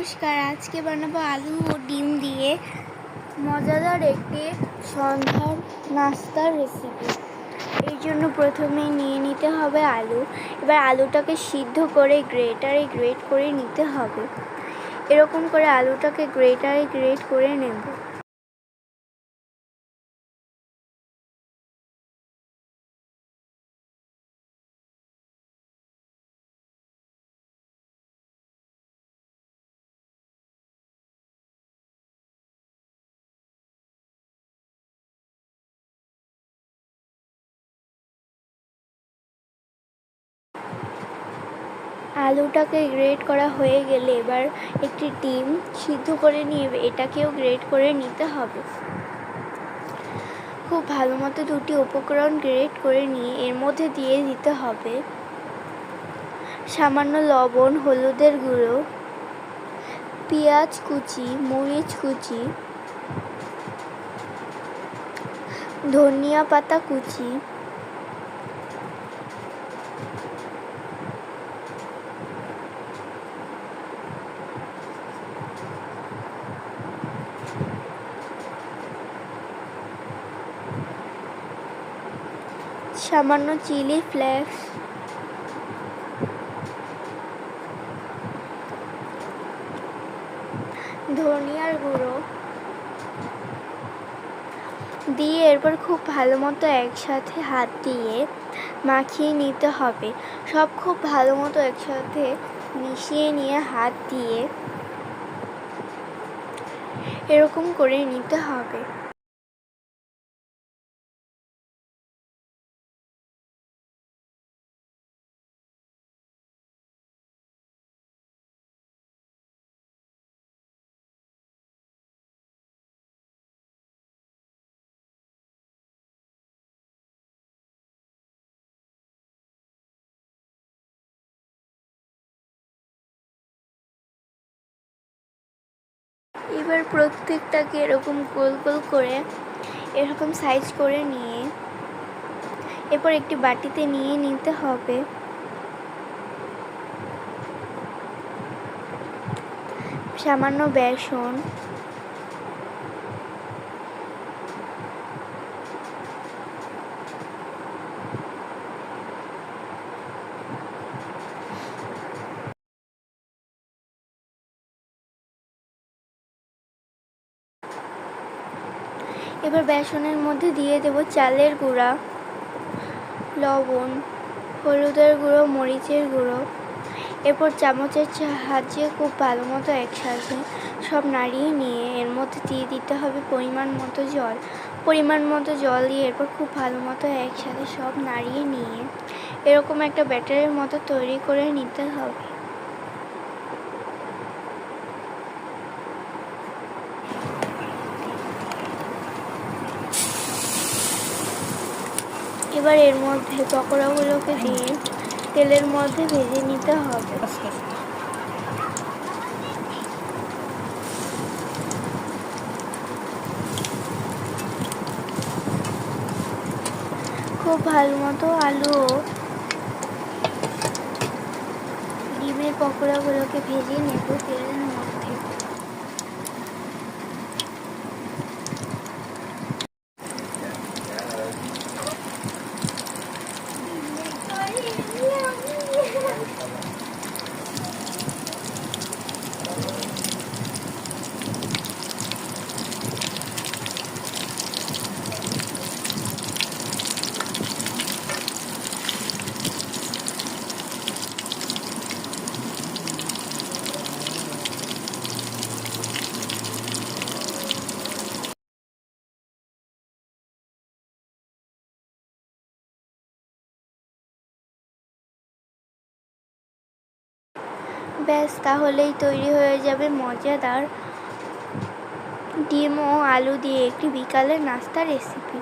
নমস্কার, আজকে বানাবো আলু ও ডিম দিয়ে মজাদার একটি সন্ধ্যার নাস্তার রেসিপি এই জন্য প্রথমে নিয়ে নিতে হবে আলু। এবার আলুটাকে সিদ্ধ করে গ্রেটারে গ্রেট করে নিতে হবে। এরকম করে আলুটাকে গ্রেটারে গ্রেট করে নেব। আলুটাকে গ্রেট করা হয়ে গেলে এবার একটি ডিম সিদ্ধ করে নিয়ে এটাকেও গ্রেট করে নিতে হবে। খুব ভালো মতো দুটি উপকরণ গ্রেট করে নিয়ে এর মধ্যে দিয়ে দিতে হবে। সামান্য লবণ, হলুদের গুঁড়ো, পেঁয়াজ কুচি, মরিচ কুচি, ধনিয়া পাতা কুচি সামান্য চিলি ফ্লেক্স। ধনিয়ার গুঁড়ো। দিয়ে এরপর খুব ভালো মতো একসাথে হাত দিয়ে মাখিয়ে নিতে হবে। সব খুব ভালো মতো একসাথে মিশিয়ে নিয়ে হাত দিয়ে এরকম করে নিতে হবে। এবার প্রত্যেকটাকে এরকম গোল গোল করে, এরকম সাইজ করে নিয়ে, এরপর একটি বাটিতে নিয়ে নিতে হবে। সামান্য বেসন। এবার বেসনের মধ্যে দিয়ে দেব চালের গুঁড়া, লবণ, হলুদের গুঁড়ো, মরিচের গুঁড়ো। এরপর চামচের সাহায্যে খুব ভালো মতো একসাথে সব নাড়িয়ে নিয়ে এর মধ্যে দিয়ে দিতে হবে পরিমাণ মতো জল। পরিমাণ মতো জল দিয়ে এরপর খুব ভালো মতো একসাথে সব নাড়িয়ে নিয়ে এরকম একটা ব্যাটারের মতো তৈরি করে নিতে হবে। এবার এর মধ্যে পকোড়াগুলোকে দিয়ে তেলের মধ্যে ভেজে নিতে হবে। খুব ভালো মতো আলু ডিমের পকোড়াগুলোকে ভেজে নেব তেলের মধ্যে ব্যাস তাহলেই তৈরি হয়ে যাবে মজাদার ডিম ও আলু দিয়ে একটি বিকালের নাস্তার রেসিপি